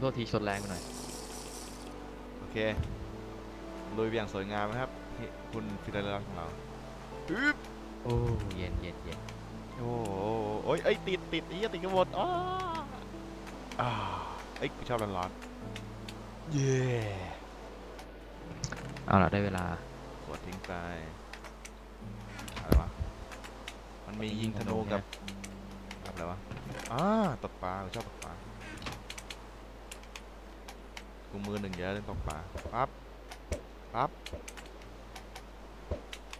โทษทีชนแรงไปหน่อย โอเค ลุยไปอย่างสวยงามนะครับที่คุณฟิลเลอร์ของเราฮึบโอ้เย็นเย็นเย็นโอ้โหโอ้ยเอ้ยติดติดไอ้เหี้ยติดกระบดอ้าอ่าเอ้ยกูชอบร้อนๆเย้เอาละได้เวลากดทิ้งไปอะไรวะมันมียิงธนูกับกับอะไรวะอ่าตกปลากูชอบตกปลา กูมือหนึ่งเยอะเล่นตกปลาปั๊บปั๊บ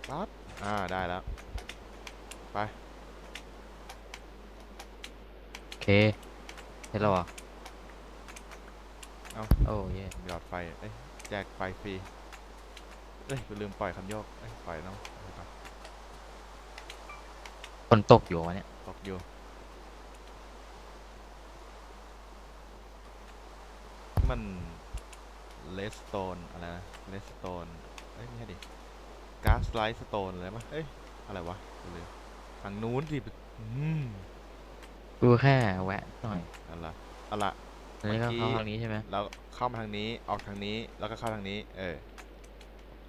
ปั๊บอ่าได้แล้วโอเคเสร็จแล้วเหรอเอ้าโอ้เย่หยอดไฟเอ้ยแจกไฟฟรีเอ้ยกูลืมปล่อยคันโยกเอ้ยปล่อยเนาะเอาไปฝนตกอยู่วะเนี่ยตกอยู่มัน เลสโตนอะไรนะเลสโตนเอ้ยไม่ใช่ดิก๊าซไลท์สโตนอะไรปะเอ้ย อะไรวะกูลืมทางนู้นสิอืมกูแค่แวะหน่อยเอะไรอะไรอันนี้ก็เมื่อกี้เข้าทางนี้ใช่ไหมเราเข้ามาทางนี้ออกทางนี้แล้วก็เข้าทางนี้ เออ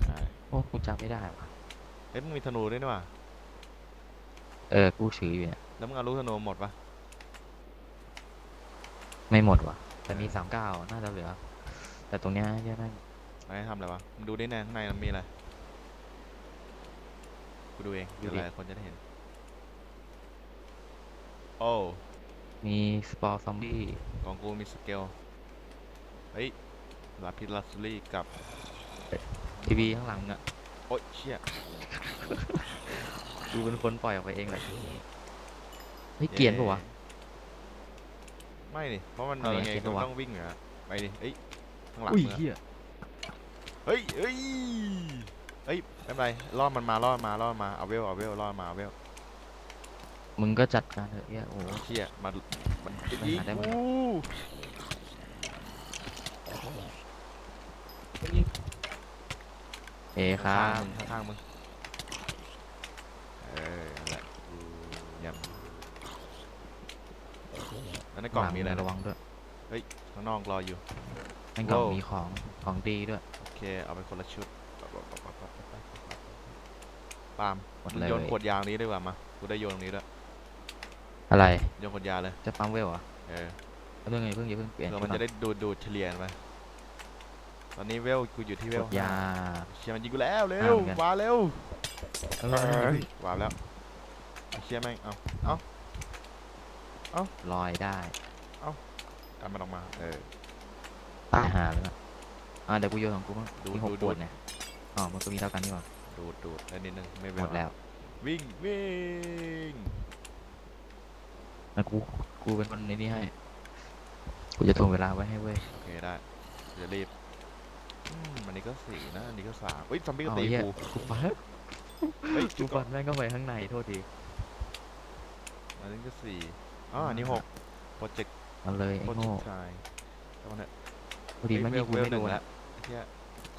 ใช่โอ้กูจำไม่ได้ว่ะเอ้ยมึงมีธนูด้วยนี่หว่าเออกูถืออยู่เนี่ยแล้วมึงเอาลูกธนูหมดปะไม่หมดว่ะแต่มีสามเก้าน่าจะเหลือ แต่ตรงเนี้ยเยอะมากไม่ให้ทำอะไรวะมึงดูได้แน่ข้างในมันมีอะไรกูดูเองดูเดี๋ยวดิหลายคนจะได้เห็น โอ้มีสปอร์ซอมบี้ของกูมีสเกล เฮ้ยลาพิลัสลี่กับทีวีข้างหลังอะ โอ๊ยเชี่ยกูเป็นคนปล่อยออกไปเองแหละเฮ้ยเกรียนปะวะ ไม่ดิเพราะมันเอายัไงงไงเกรียนก็ปะวะต้องวิ่งอยู่อะไปดิเอ้ยข้างหลังอุ้ยมึงอะเฮียเฮ้ยเฮ้ยเฮ้ยไม่เป็นไรล่อมันมาล่อมันมาล่อมันมาเอาเวลเอาเวลล่อมันมาเอาเวลมึงก็จัดการเถอะเฮียโอ้โหเชี่ยมันมันจะไม่ยิงหาได้มั้ย กูเอ้ครับข้างๆมึงข้างๆมึงเออนั่นแหละเยี่ยมแล้วในกล่องมีอะไรระนะวังด้วยข้างนอกรออยู่ ในกล่องโว้มีของของดีด้วย โอเค เอาไปคนละชุดปาล์มหมดมึงเลย โยนขวดยางนี้ดีกว่ามา กูได้โยนตรงนี้ด้วยอะไร โยนขวดยาเลย จะปั๊มเวลเหรอะเออเรื่องไงเพิ่งอย่าเพิ่งเปลี่ยนเพื่อมันชุจะดได้ดูดดูดเฉลี่ยไปตอนนี้เวลกูอยู่ที่เวกลดยาเชียร์มันยิงกูแล้วเร็อ่าวเหมือนกันมาเร็วเออวาบแล้วเชียร์แม่งเอาลอยได้ดันมันออกมา เออ ตายหาแล้วนะอะเดี๋ยวกูโยนของกูมั้งดูมีหกดูขดูวดเนี่ยอ๋อมันก็มีเท่ากันนี่หว่าดูดดูดได้นิดนึงไม่หเป็นมดไรแล้ว วิ่งวิ่งแล้วกูกูเป็นคนในนี้ให้ กูจะถ่วงเวลาไว้ให้เว้ยโอเคได้เดี๋ยวรีบอืมอันนี้ก็สี่นะอันนี้ก็สามเฮ้ยซอมบี้ก็เอาตีเหี้ยกูกูฟันเฮ้ยกูฟันแม่งก็ไปข้างในโทษทีอันนี้ก็สี่อ๋ออันนี้หกโปรเจกต์เอาเลยโปไอ้รเจกโง่ต์ชายแล้วมันเนี่ย พอดีเมื่อกี้กูเวลไม่หโดนึ่งนแล้วไอ้เหี้ย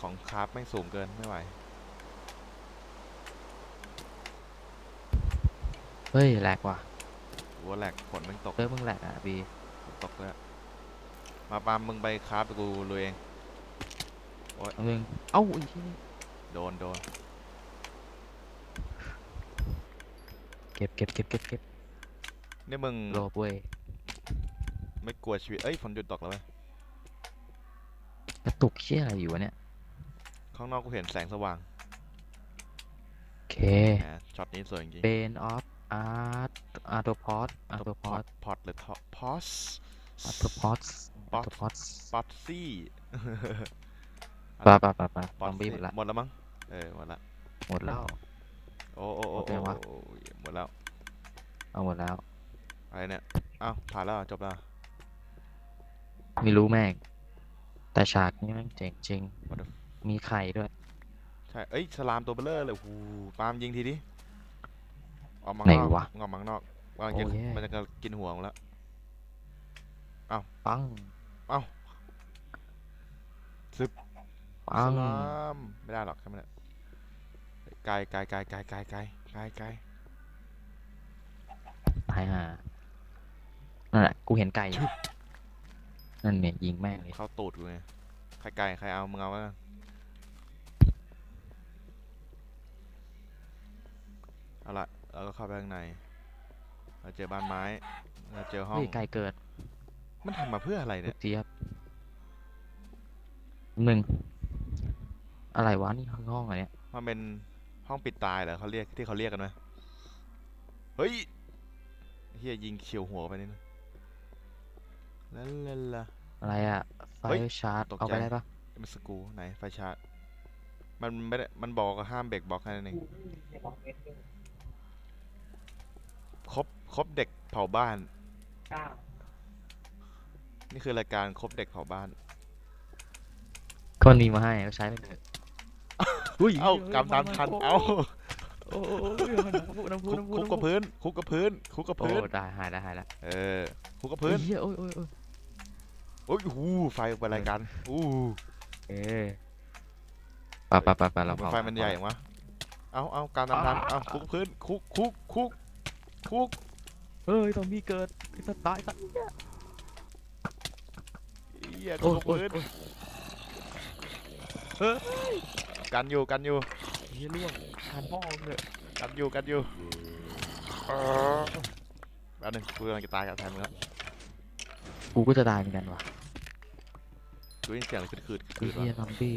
ของคราฟไม่งสูงเกินไม่ไหว เฮ้ยแหลกว่ะหัวแหลกฝนมันตกเออมึงแหลกอะบีฝนตกแล้วมาปาล์มมึงไปคราฟกูลุยเองเอามึงเอ้าไอ้ที่นี่โดนโดนเก็บเก็บเก็บเก็บเก็บนี่มึงโลบเว้ยไม่กลัวชีวิต เอ้ยฝนหยุดตกแล้วเว้ย กระตุกเชี่ยอะไรอยู่วะเนี่ย ข้างนอกกูเห็นแสงสว่างโอเคแหมช็อตนี้สวยจริงเบนออฟอาร์ตอาร์โตพอดอาร์โตพพออดตพอตหรือทอพอสอาร์โตพอดอาร์โตพอดพอตซี่ปะปะปะปะซพออตมบี้ซี่หมดละหมดแล้วมั้ง เออ หมดละ หมดแล้ว โอ้โอ้โอ้หมดไปโอ้วะโอ้หมดแล้ว เอาหมดแล้ว อะไรเนี่ย อ้าว ผ่านแล้วเหรอจบแล้วเหรอไม่รู้แม่ง แต่ฉากนี้แม่งเจ๋งจริง What the มีไข่ด้วย ใช่ เอ้ย สลามตัวเบลเลอร์เลยโอ้โหปาล์มยิงทีดิออกมาไหนข้างนอกวะ ออกมาข้างนอกว่าจะโอ้แย่ มันจะกินหัวมึงแล้ว ปัง เอ้าซึบ ปังสลามไม่ได้หรอกแค่นั้นไกลไกลไกลไกลไกลไกลไกลไกลตายห่านั่นแหละ กูเห็นไก่อยู่ นั่นเนี่ยยิงแม่งเลยเข้าตูดกูไงใครไก่ใครเอามึงเอาไว้กันเอาละเราก็เข้าไปข้างในเราเจอบ้านไม้เราเจอห้องเฮ้ยไก่เกิดมันทำมาเพื่ออะไรลูเนี่ยกเจี๊ยบหนึ่งอะไรวะนี่ห้องห้องอะไรเนี่ยมันเป็นห้องปิดตายเหรอเขาเรียกที่เขาเรียกกันไหมเฮ้ยเฮียยิงเฉียวหัวไปนิดนึง แล้วละละอะไรอะไฟเฮ้ยชาร์จ ตกเอาใจไปได้ปะมันสกรูไหนไฟชาร์จ มันไม่ได้ มันบอกว่าห้ามเบรกบล็อกแค่นั้นเองครบครบเด็กเผาบ้าน นี่คือรายการครบเด็กเผาบ้าน ก็มันมีมาให้ก็ใช้ไปเถอะอุ้ยเอ้ากำตามทัน เอ้า โอ้โหน้ำพุน้ำพุคุกน้ำพุคุกกับพื้น คุกกับพื้น คุกกับโอ้พื้นได้หายแล้วหายแล้วเออ คุกกับพื้นเฮ้ยโอ้ยโอ้ยโอ้ย อ้ยหูไฟออกไปรายการอู้เอ๊ะปะปะปะปะเราทำไมเผาไฟมันใหญ่อย่างวะเอาเอาการตามทันเอาคุกกับพื้นคุกคุกคุกคุกเฮ้ยตอมบี้เกิดไอ้สัตว์ตายสัตว์เหี้ยโอ้คุกยกับโอ้ยพื้นโอ้ยกันอยู่กันอยู่เฮียล่วงทานพ่อเลยกันอยู่กันอยู่แป๊บนึงกูกำลังจะตายกับแทนมึงแล้วกูก็จะตายเหมือนกันว่ะ กูได้ยินเสียงอะไรคืดคืดไอ้คืดเฮียซอมบี้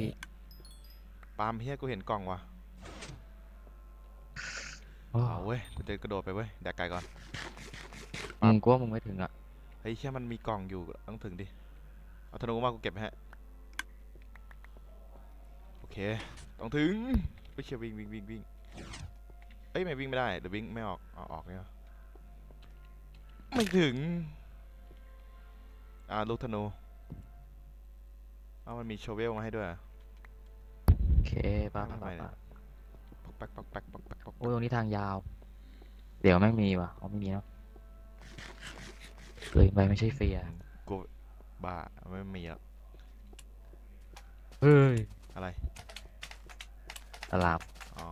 ปาล์มเฮียกูเห็นกล่องว่ะโอ้เอาเว้ยกูจะกระโดดไปเว้ยแดกไก่ก่อนมึงกลัวมึงไม่ถึงอะเฮ้ยเฮียมันมีกล่องอยู่ต้องถึงดิเอาธนูมากูเก็บให้โอเคต้องถึงไปเชียวิ่งวิ่งวิ่งวิ่งเอ้ยไม่วิ่งไม่ได้เดี๋ยววิ่งไม่ออกเอาออกเนี่ยไม่ถึงอ่าลูกธนู เอามันมีโชเวลมาให้ด้วยอะโอเคป่ะทำไมป่ะเนี่ยป่ะปอกแป๊กปอกแป๊กปอกแป๊กปอกโอ้ยตรงนี้ทางยาว เดี๋ยวแม่งมีว่ะอ๋อไม่มีเนาะเลยไปไม่ใช่เฟียร์กูบ้าไม่มีแล้วเฮ้ยอะไรตลาบอ๋อ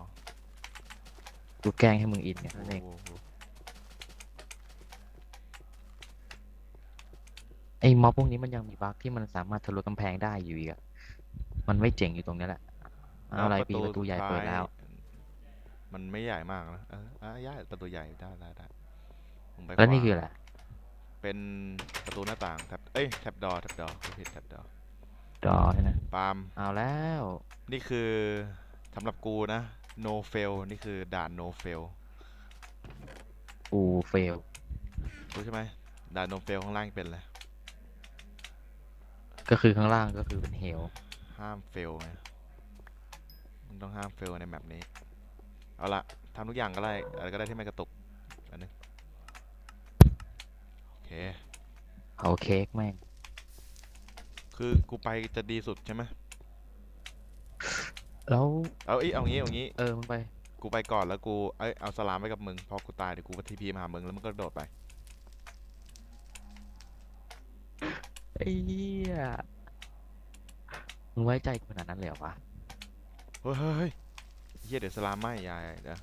กูแกล้งให้มึงอินไงนั่นเอง โอ้โห ไอ้ม็อบพวกนี้มันยังมีบั๊กที่มันสามารถทะลุกำแพงได้อยู่อีกอะมันไม่เจ๋งอยู่ตรงนี้แหละเอาอะไรปีประตูใหญ่เปิดแล้ว มันไม่ใหญ่มากนะเอออะใหญ่ประตูใหญ่ได้ได้ได้มึงไปแล้วนี่คืออะไรเป็นประตูหน้าต่างแท็บเอ้ยแท็บดอแท็บดอผิดแท็บดอดอเนี่ยนะปาล์มเอาแล้ว นี่คือสำหรับกูนะ no fail นี่คือด่าน no fail กูเฟลรู้ใช่ไหมด่าน no fail ข้างล่างเป็นอะไร ก็คือข้างล่างก็คือเป็นเหวห้าม fail ไงมึงต้องห้าม fail ในแมปนี้ เอาละทำทุกอย่างก็ได้ อะไรก็ได้ที่ไม่กระตุก อันนึงโอเค เอาเค้กแม่ง คือกูไปจะดีสุดใช่ไหมแล้วเอาเอ้ยเอางี้เอางี้ เออมึงไป กูไปก่อนแล้วกู เอ้ย เอาสลามไว้กับมึง พอกูตายเดี๋ยวกูไปทีพีมาหามึงแล้วมึงก็โดดไป ไอ้เหี้ยมึงไว้ใจกูขนาดนั้นเลยเหรอวะเฮ้ยเฮ้ยเฮ้ยเฮียเดี๋ยวสลามไหมยายเดี๋ยว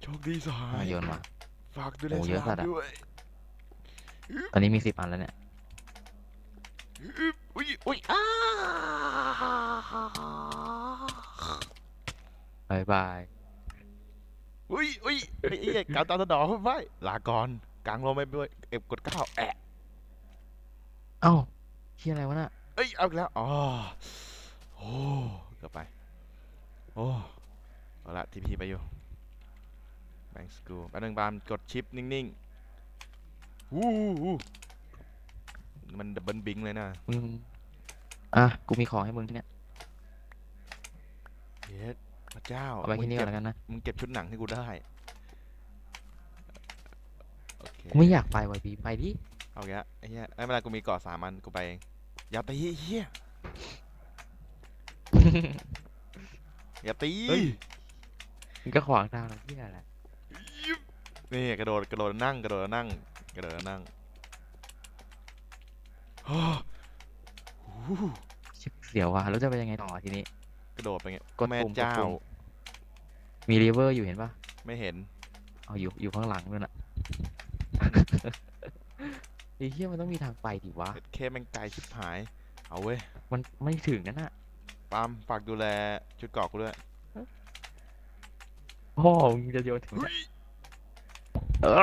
โชคดีสหามายโยนมา ฝากดูแลโอ้สเยอะลาสัมตว์อะ ด้วยตอนนี้มีสิบอันแล้วเนี่ย อุ้ยอุ้ยอ้าบายบาย อุ้ยอุ้ยไอ้เหี้ยการตามสนองไปลาก่อนกลางลมไปด้วยเอฟกดเก้าแอะ เอ้าเฮียอะไรวะน่ะเอ้ยเอาอีกแล้วอ๋อโอ้เกือบไปโอ้เอาละทีพีไปอยู่แบงสกูแป๊บนึงบามกดชิปนิ่งๆวู้วู้มันดับเบิลบิงเลยนะมึงอะกูมีของให้มึงที่เนี่ยเย็ดพระเจ้าเอาไปที่นี่มึก่งอนเก็บแล้วกันนะมึงเก็บชุดหนังให้กูได้โอเคกูไม่อยากไปว่ะบีไปดิ เอาแกไอ้เหี้ยไม่เป็นไรกูมีเกาะสามอันกูไปเองอย่าตีไอ้เหี้ยอย่าตีเฮ้ยมึงก็ขวางทางเราที่อะไรนี่กระโดดกระโดดนั่งกระโดดนั่งกระโดดนั่งโอ้โหชิบเสียวว่ะแล้วจะไปยังไงต่อทีนี้ กระโดดไปไงกดแม่ปุ่มกดเจ้าปุ่มมีรีเวอร์อยู่เห็นปะไม่เห็น เอาอยู่อยู่ข้างหลังนู่นน่ะไอ้อ้เหี้ยมันต้องมีทางไปดิวะเอ็ดเคแม่งไกลชิบหาย เอาเว้ย มันไม่ถึงนั่นน่ะปาล์มฝากดูแลชุดเกราะกูด้วยพ่อมึงจะโยนถึงเออ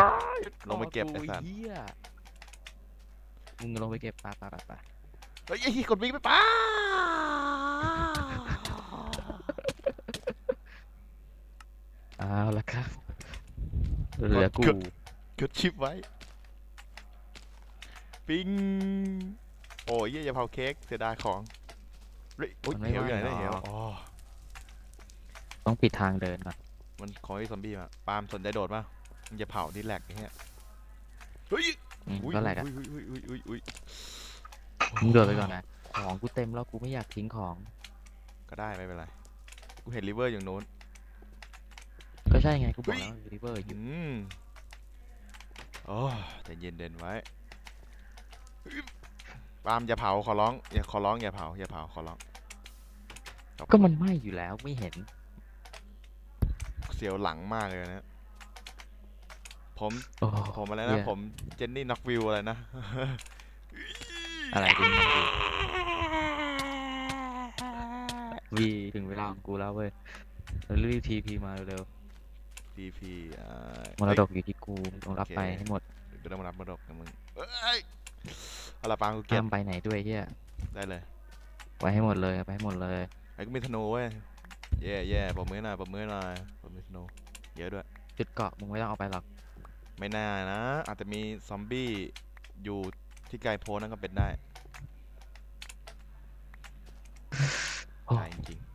ลงไปเก็บไอ้สัตว์เหี้ยมึงลงไปเก็บปลาปลาปลาปลาเฮ้ยไอ้เหี้ยกดวิ่งไปป้าเอาละครับเหลือกูกดชิปไว้ ปิ้งโอ้ยเหี้ยอย่าเผาเค้กเสียดายของเฮ้ยโอ๊ยเหวอยู่ไหนได้เหวอ๋อต้องปิดทางเดินก่อนมันของไอ้ซอมบี้มาปาล์มสนใจโดดป่ะมึงจะเผาที่แหลกไอ้เหี้ยเฮ้ยอืมอุ้ยก็แหละอะอุ้ยอุ้ยอุ้ยอุ้ยอุ้ยมึงโดดไปก่อนนะของกูเต็มแล้วกูไม่อยากทิ้งของ ก็ได้ไม่เป็นไรกูเห็นริเวอร์อย่างโน้น ก็ใช่ไงกูบอกเฮ้ยแล้วริเวอร์อยู่อืมโอ้ใจเย็นเด่นไว้ ปาล์มอย่าเผาขอร้องอย่าขอร้องอย่าเผาอย่าเผาขอร้องก็มันไหม้อยู่แล้วไม่เห็น เสียวหลังมากเลยนะผมโอ้ผมอะไรนะ เหี้ย ผมเจนนี่น็อกวิวอะไรนะ อะไรกูไม่รู้วีถึงเวลาของกูแล้วเว้ยรีบทีพีมาเร็วพีพีอ่าๆมรดกอยู่ที่กูต้องรับโอเคไปให้หมดเอ้ยกูต้องมารับมรดกกับมึงเอ้ย เอาละปาล์มกูเก็ห้าบมไปไหนด้วยเฮียได้เลยไว้ให้หมดเลยเอาไปให้หมดเลยไอ้กูมีธนูเว้ยเย่เย่ปมมือหน่อยปมมือหน่อยผมมีธนูเยอะด้วย จุดเกาะมึงไม่ต้องเอาไปหรอกไม่น่านะ อาจจะมีซอมบี้อยู่ที่ไกลโพ้นนั่นก็เป็นได้โอ้ใช่จริงๆ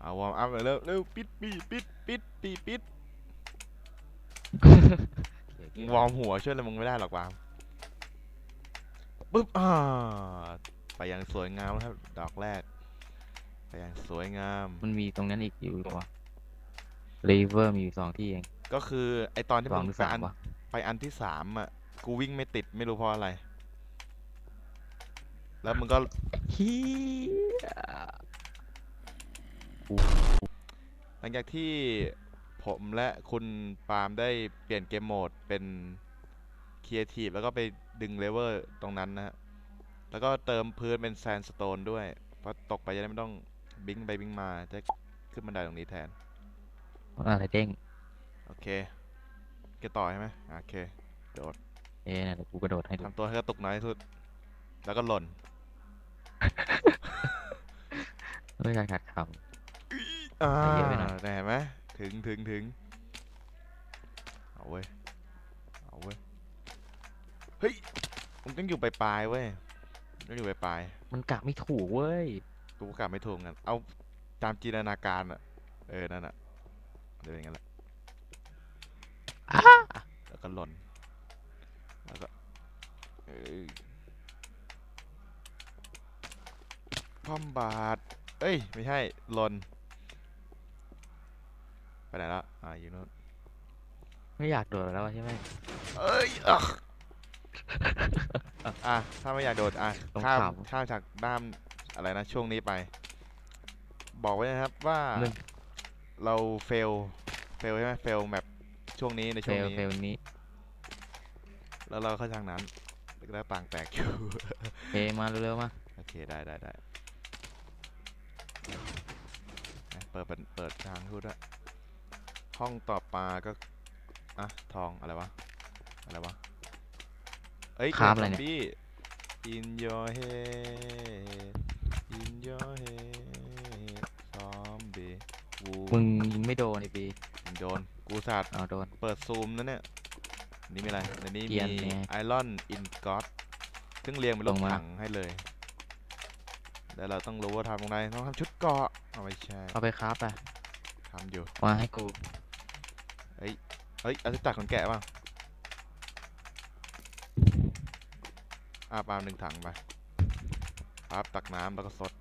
เอาวอร์มอัพเลยเร็วเร็วปิดปีปิดปิดปีปิด มึงวอร์มหัวช่วยอะไรมึงไม่ได้หรอกวามปึ๊บอ่าไปอย่างสวยงามครับ ดอกแรก ไปอย่างสวยงาม มันมีตรงนั้นอีกอยู่วะรีเวอร์มีอยู่สองที่เอง ก็คือไอตอนที่สองมึหรืงอไปสามอันวะไปอันที่สามอะ กูวิ่งไม่ติดไม่รู้เพราะอะไร แล้วมึงก็เฮีย หลังจากที่ ผมและคุณปาล์มได้เปลี่ยนเกมโหมดเป็นครีเอทีฟแล้วก็ไปดึงเลเวลตรงนั้นนะฮะ แล้วก็เติมพื้นเป็นแซนสโตนด้วย เพราะตกไปจะได้ไม่ต้องบิงไปบิงมา จะขึ้นบันไดตรงนี้แทน อะไรเด้งโอเคเกต่อใช่ไหมอะโอเค โดด เอ๊ะเดี๋ยวกูกระโดดให้ดูทำตัวให้กระตุกน้อยที่สุด แล้วก็หล่นด้วยการขัดคอ่าไปเยอะไปหน่อยได้เห็นไหม ถึงถึงถึงเอาเว้ย เอาเว้ย เฮ้ยมันต้องอยู่ปลายๆเว้ยต้องอยู่ปลายำมันกะไม่ถูกเว้ยๆกูก็กลับไม่ถูกกัน เอาตามจินตนาการอะเออ นั่นอะเดี๋ยวเป็นอย่างนั้นแหละแล้วก็หล่น แล้วก็เอ้ยพอมบาทเอ้ย ไม่ใช่หล่น ไปไหนแล้วอ่าอยู่นู่นไม่อยากโดดแล้วใช่ไหมเอ้ยอะอะถ้าไม่อยากโดดอะต้องข้ามขำข้ามจากด้ามอะไรนะช่วงนี้ไป บอกไว้นะครับว่าเรื่องเราเฟลเฟลใช่ไหมเฟลแบบช่วงนี้ในเฟช่วงลนี้เฟลนี้แล้วเราเข้าทางนั้นแล้วต่างแตกอยู่เพมาเร็วๆมาโอเค ได้ได้ได้อะเปิดเป็นเปิดทางพูดด้วย ห้องต่อมาก็อะทองอะไรวะอะไรวะเอ้ยคราฟเจอะไรเนี่ยซมบี้ in your head in your head zombie วูมึงยิงไม่โดนไอ้ปีมึงโดนกูสาดเอาโดน เปิดซูมนะเนี่ยนี่มีอะไรในนี้เกีมียร์เนี่ยไอรอนอินกอตซึ่งเรียงเป็นรลถงมา ถังให้เลย แล้วเราต้องรู้ว่าทำตรงไหนต้องทำชุดเกราะเอาไม่ใช่เอาไปคราฟไปทำอยู่ มาให้กู เฮ้ยเอาที่ตักขนแกะบ้างอาปาล์มหนึ่งถังไปปั๊บตักน้ำแล้วก็สด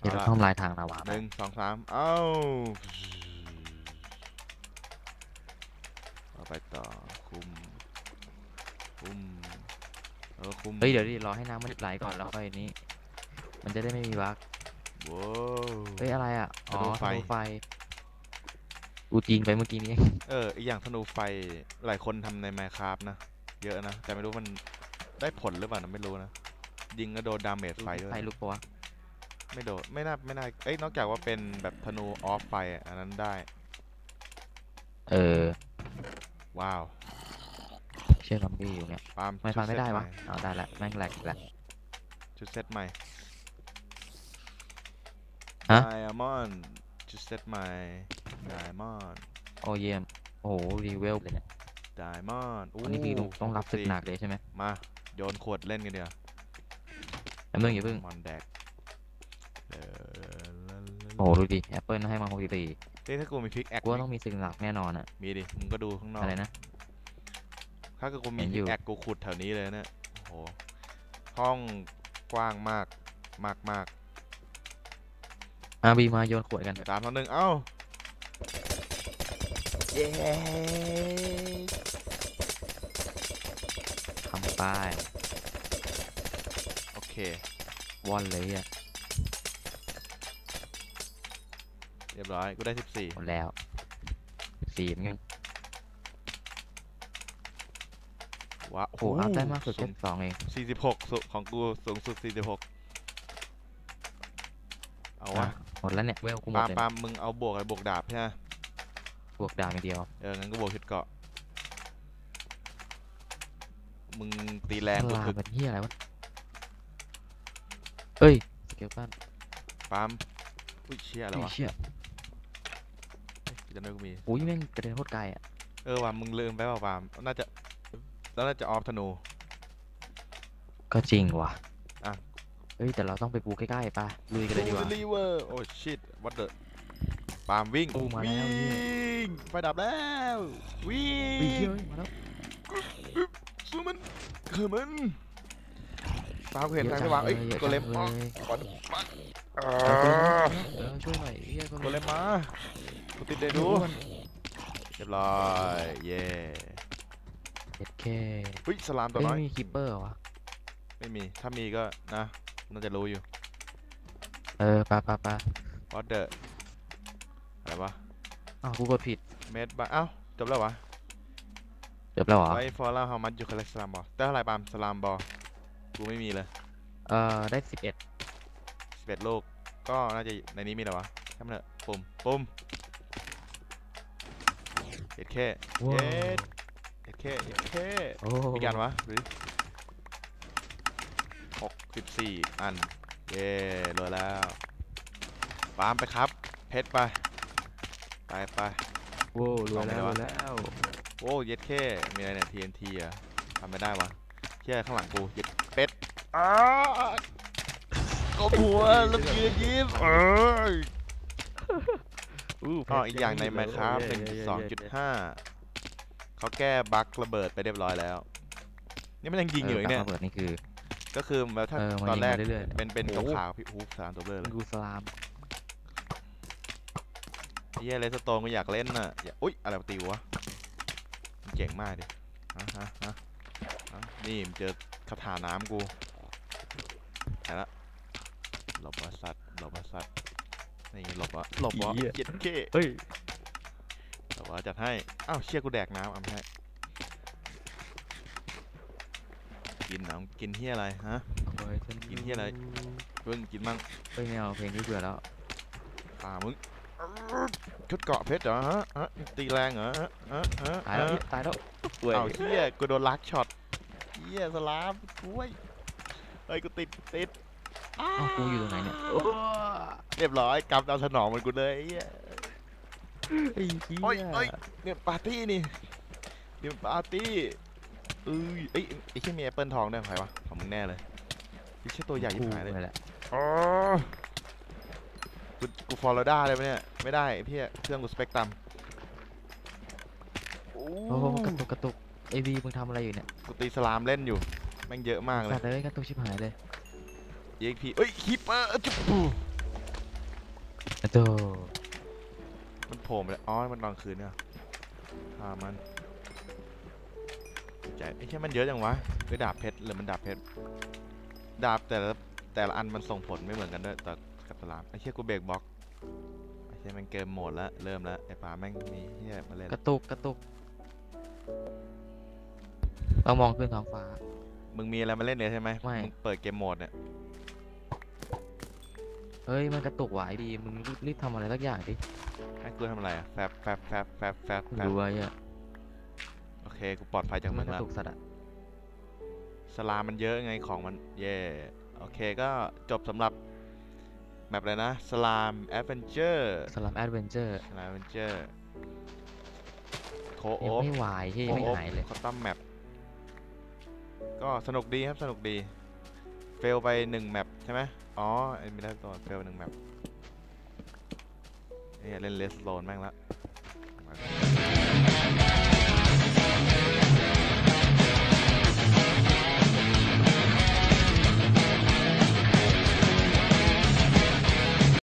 เดี๋ยวเราเอาละต้องลายทางลาวาหไปนึ่งสองสามเอ้าเอาไปต่อ คุม คุมเออคุม เฮ้ย เดี๋ยวดิรอให้น้ำมันไหลก่อนแล้วค่อยนี้ มันจะได้ไม่มีบั๊ก ว้าวเฮ้ยอะไรอะ อ๋อธนูไฟธนูไฟ กูจริงไปเมื่อกี้นี้ เอออีกอย่างธนูไฟหลายคนทำใน Minecraft นะ เยอะนะ แต่ไม่รู้มันได้ผลหรือเปล่านะไม่รู้นะ ยิงก็โดนดาเมจไฟด้วยไฟลุกปะวะไม่โดน ไม่น่า ไม่น่า เอ้ย นอกจากว่าเป็นแบบธนูออฟไฟอะอันนั้นได้ เออ ว้าว เชื่อซอมบี้อยู่เนี่ย ปาล์มไม่ชุฟันไม่เซ็ตได้วะใหเอาได้ละ แม่งแหลกอีกแล้วชุดเซตใหม่ ฮะไดมอนด์ชุดเซตใหม่ไดมอนด์โอ้เยี่ยม โอ้โหรีเวลเลยเนี่ยไดมอนด์อันนี้คือต้องรับศึกหนักเลยใช่ไหมมาโยนขวดเล่นกันเดียวแอปเปิ้ลอย่าเพิ่งมอนแดกเออโอ้โหดูดิแอปเปิลให้มาหกสิบสี่เฮ้ยถ้ากูมีพิกแอคกูว่าต้องมีศึกหนักแน่นอนอะ มีดิ มึงก็ดูข้างนอก อะไรนะ ถ้าเกิดกูมีเห็นอยู่แอคกูขุดแถวนี้เลยเนี่ยโอ้โหห้องกว้างมากมากมาก อาบีมาโยนขวดกันสามสองหนึ่งเอ้าเย้ทำป้ายโอเควอนเลยอะเรียบร้อย กูได้สิบสี่หมดแล้วสี่เหมือนกันว้าโอ้โหอัพได้มากสุดแค่สองเองสี่สิบหกของกูสูงสุดสี่สิบหกเอาวะ อะหม ดแล้วเนี่ยเวลกูหมดปาล์มเลยปาล์มมึงเอาบวกอะไรบวกดาบใช่ไหมบวกดาวอย่างเดียวเอองั้นก็บวกชุดเกราะมึงตีแรงพกูลาถึกเป็นเฮียอะไรวะเอ้ยสเกลตันปาล์มอุ้ยเชี่ยอะไรอุ้ยวะเชี่ยจำได้กูมีอุ้ยแม่งกระเด็นโคตรไกลอะเออว่ะมึงลืมไปเปล่าปาล์มน่าจะแล้วน่าจะออฟธนูก็จริงว่ะอะ เฮ้ยแต่เราต้องไปปูใกล้ๆป่ะลุยกันเลยดีกว่าลีเวอร์โอ้ชิตวัดเดอปาล์มวิ่งโอ้มาแล้ววิ่เนี่ยงไฟดับแล้ววิ่เฮ้ยงเฮ้ยมาแล้วสู้มันคือมันปาล์มเห็นทางที่วางเอ้ยยอะโกเลมจัอ๋งอเลยก่อนปักเอเอาตัวนี้อเออช่วยหน่อยเฮียก็โกเลมมากูติดเดดูเรียบร้อยเย่เจ็ดเคเฮ้ยสลามตัวเฮ้ยน้อยมีคิปเปอร์เหรอวะไม่มีถ้ามีก็นะ น่าจะรู้อยู่เออปาปาปะวอเดอร์อะไรวะอ้าวกูกดผิดเมดบ้าเอ้าจบแล้ววะจบแล้วเหรอไว้ฟอร์ล่าฮามัดยูคาเลสลามบอลได้เท่าไรปามสลามบอลกูไม่มีเลยเออได้สิบเอ็ดสิบเอ็ดโลกก็น่าจะในนี้มีเหรอวะช่างมนเถอะปุ่มปุ่มเอ็ดแค่เอ็ดเอ็ดแค่เอ็ดแค่อีกอันวะหรือ 14 อัน เย่รวยแล้วปามไปครับ เพชรไป ไปไปโอ้รวยแล้วรวยแล้วโว้เย็ดแค่มีอะไรเนี่ย TNT อะทำไม่ได้วะเที่ยข้างหลังกูเย็ดเป็ดอ้าก็หัวแล้วเกียร์ยิ้มเอ้ยก็อีกอย่างในไมค์ครับเป็นสองจุดห้าเขาแก้บั๊กระเบิดไปเรียบร้อยแล้ว นี่มันยังยิงอยู่เนี่ยระเบิดนี่คือ ก็คือแบบถ้าเออมันตอนยิงแรกมาเรื่อยๆเป็นเป็นโอ้โหขาวๆพี่ฮูฟสามตัวเบลอเลยกูสลามเฮียเลสโตนก็อยากเล่นน่ะอย่าอุ้ยอะไรมาติววะมันเจ๋งมากดิฮะฮะฮะฮะนี่มันเจอคาถาน้ำกูไปละหลบวะสัตว์หลบวะสัตว์นี่หลบวะหลบวะเหี้ย เจ็ดเคเฮ้ยหลบวะจัดให้ อ้าวเชี่ยกูแดกน้ำเอาไม่ให้ กินน้ำกินเฮียอะไรฮะกินเหี้ยอะไร เพิ่งกินมั่งเฮ้ยไม่เอาเพลงนี้เบื่อแล้วอ่ามึงชุดเกราะเพชรเหรอฮะฮะตีแรงเหรอฮะฮะฮะตายแล้วฮะตายแล้วเอาเฮียกูโดนลักช็อตเฮียสลามกล้วยเฮ้ยกูติดติดอ้าวกูอยู่ตรงไหนเนี่ยโอ้เรียบร้อยกำเอาสนองมันกูเลยไอ้เฮีย ไอ้เหี้ยโอ้ยโอ้ย เนี่ยปาร์ตี้นี่นี่มันปาร์ตี้ เอ้ยเอ้ยไอ้เชี่ยมีแอปเปิลทองด้วยของใครวะของมึงแน่เลยไอ้เชี่ยตัวใหญ่ยิ่งหายเลยกูนี่แหละอ๋อกูกูฟอร์โลด้าเลยปะเนี่ย ไม่ได้ไอ้เพี่เครื่องกูสเปกตรัมโอ้โอ้โหกระตุกกระตุกไอวีมึงทำอะไรอยู่เนี่ยกูตีสลามเล่นอยู่ แม่งเยอะมากเลย สัตว์เลยกระตุกชิบหายเลย EXP เอ้ยคีปเปอร์จุ๊บปูกระตุกมันโผล่มาเลยอ๋อ มันตอนคืนเนี่ยฆ่ามัน ใจไอ้แค่มันเยอะจังวะด้วยดาบเพชรหรือมันดาบเพชรดาบแต่ละแต่ละอันมันส่งผลไม่เหมือนกันด้วยแต่กับสลามไอ้เชี่ยกูเบรกบล็อกไอ้ใช่มันเกมโหมดแล้วเริ่มแล้วไอ้ป๋าแม่งมีเฮียมาเล่นกระตุกกระตุกต้องมองขึ้นท้องฟ้า มึงมีอะไรมาเล่นเนี่ยใช่ไหมไม่มึงเปิดเกมโหมดเนี่ยเฮ้ยมันกระตุกไหวดีมึงรีบรีบทำอะไรสักอย่างดิให้กูทำอะไรอะแฟบแฟบแฟบแฟบแฟบกูแฟบรู้ไอ้เนี่ยโอ เคกูปลอดภัยจากมึมันงกระแล้วตุกสัตว์อะสลามมันเยอะไงของมันเย่โอเคก็จบสำหรับแมปเลยนะสลามแอดเวนเจอร์สลัมแอดเวนเจอร์สลามแอดเวนเจอร์โคยัโองฟไม่วายที่ยังไม่หายเลย คอตัมแมปก็สนุกดีครับสนุกดี เฟลไปหนึ่งแมปใช่ไหมอ๋อไอ้มีได้ตัวเฟลหนึ่งแมปเนี่ยเล่นเลสโลนแม่งละ